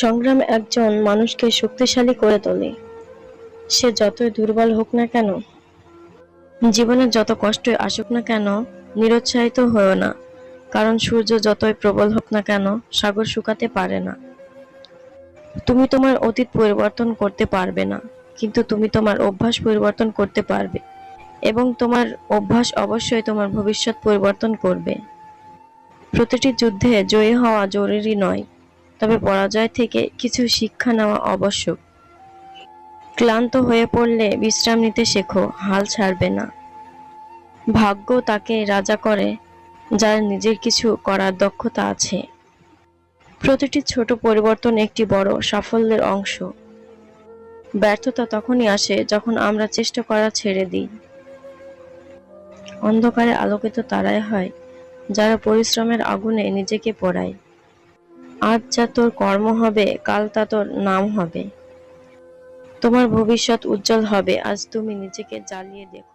সংগ্রাম একজন মানুষকে শক্তিশালী করে তোলে। সে যতই দুর্বল হোক না কেন, জীবনের যত কষ্টই আসুক না কেন, নিরুৎসাহিত হয়েও না। কারণ সূর্য যতই প্রবল হোক না কেন, সাগর শুকাতে পারে না। তুমি তোমার অতীত পরিবর্তন করতে পারবে না, কিন্তু তুমি তোমার অভ্যাস পরিবর্তন করতে পারবে এবং তোমার অভ্যাস অবশ্যই তোমার ভবিষ্যৎ পরিবর্তন করবে। প্রতিটি যুদ্ধে জয়ী হওয়া জরুরি নয়। তবে পরাজয় থেকে কিছু শিক্ষা নেওয়া আবশ্যক। ক্লান্ত হয়ে পড়লে বিশ্রাম নিতে শেখো, হাল ছাড়বে না। ভাগ্য তাকে রাজা করে, যার নিজের কিছু করার দক্ষতা আছে। প্রতিটি ছোট পরিবর্তন একটি বড় সাফল্যের অংশ। ব্যর্থতা তখনই আসে যখন আমরা চেষ্টা করা ছেড়ে দিই। অন্ধকারে আলোকিত তারাই হয়, যারা পরিশ্রমের আগুনে নিজেকে পোড়ায়। আজ যা তোর কর্ম হবে, কাল তা তোর নাম হবে। তোমার ভবিষ্যৎ উজ্জ্বল হবে, আজ তুমি নিজেকে জ্বালিয়ে দেখো।